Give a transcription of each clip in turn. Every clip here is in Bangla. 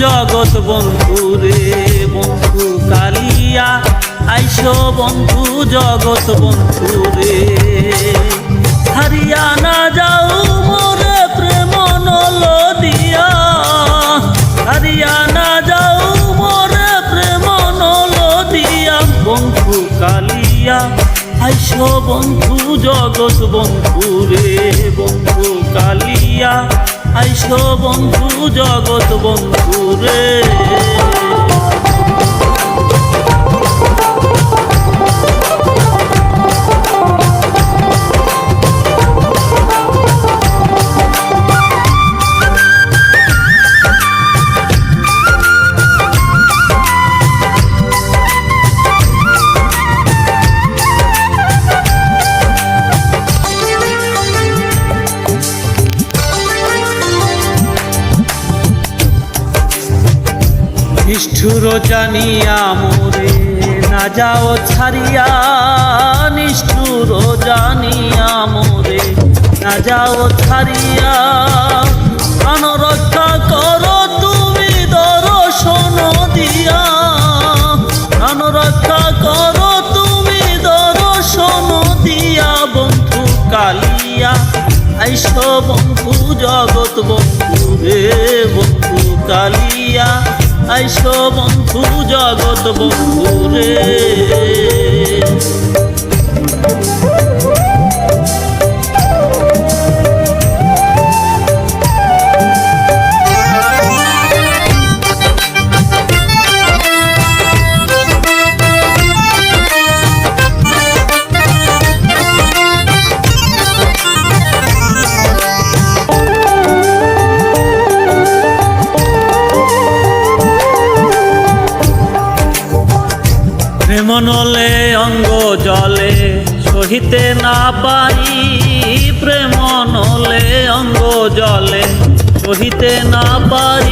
জগৎ বন্ধু রে বন্ধু কালিয়া, আইসো বন্ধু জগৎ বন্ধু রে। হারিয়া না যাও মোরে প্রেম নল দিয়া। হারিয়া যাও মোরে প্রেম নল দিয়া। বন্ধু কালিয়া, আইসো বন্ধু জগৎ বন্ধু রে। বন্ধু কালিয়া আইসো বন্ধু জগৎ বন্ধু রে। নিষ্ঠুর জানিয়া মোরে না যাও ছাড়িয়া, নিষ্ঠুর জানিয়া মোরে না যাও ছাড়িয়া। প্রাণ রক্ষা করো তুমি দর্শন দিয়া। প্রাণ রক্ষা করো তুমি দর্শন দিয়া। বন্ধু কালিয়া আইস বন্ধু জগৎ বন্ধু রে বন্ধু কালিয়া। আইস বন্ধু জগৎ বন্ধু রে প্রেম নলে অঙ্গ জলে, সহিতে না পাই প্রেম নলে অঙ্গ জলে, সহিতে না পাই।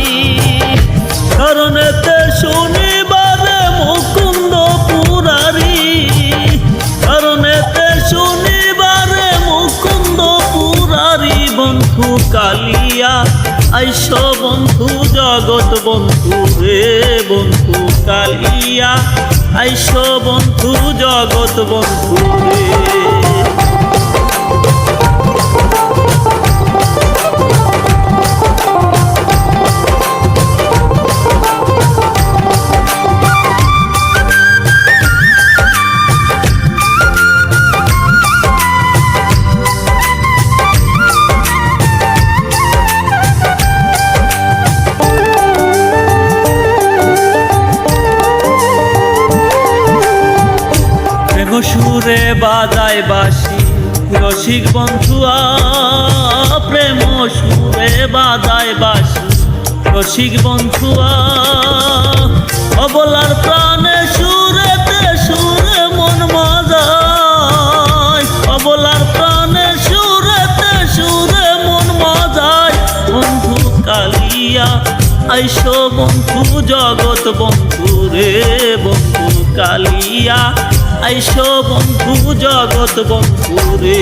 কারণেতে শুনিবারে মুকুন্দ পুরারি কারণেতে শুনিবারে মুকুন্দ পুরারি বন্ধু কালিয়া, আইস বন্ধু জগৎ বন্ধু রে বন্ধু। কালিয়া আইসো বন্ধু জগৎ বন্ধু বাজায় বাসি রসিক বন্ধুয়া, প্রেম সুরে বাজায় বাসি রসিক বন্ধুয়া, অবলার প্রাণে সুরেতে সুরে মন মাজায়, অবলার প্রাণে সুরেতে সুরে মন মাজায়, বন্ধু কালিয়া, আইসো বন্ধু জগৎ বন্ধু রে বন্ধু কালিয়া আইসো বন্ধু জগৎ বন্ধু রে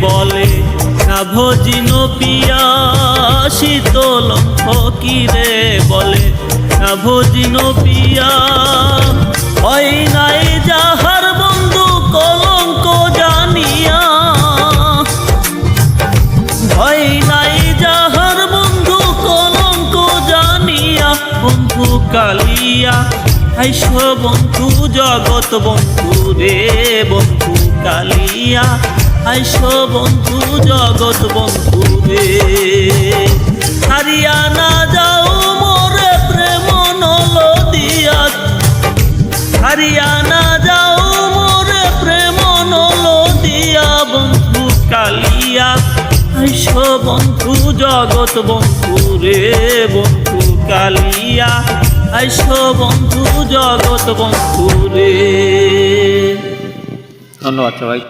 বলে না ভজিন পিয়া শীতলং ফকিরে বলে না ভজিন পিয়া হয় নাই যাহার বন্ধু কলঙ্ক জানিয়া ভয় নাই যাহার বন্ধু কলঙ্ক জানিয়া, বন্ধু কালিয়া, আইস বন্ধু জগৎ বন্ধু রে বন্ধু কালিয়া আইস বন্ধু জগৎ বন্ধু রে। হারিয়া না যাও মোরে প্রেম নল দিয়া হারিয়া না যাও মোরে প্রেম নল দিয়া বন্ধু কালিয়া। আইস বন্ধু জগৎ বন্ধু রে বন্ধু কালিয়া। আইস বন্ধু জগৎ বন্ধু রে। ধন্যবাদ সবাই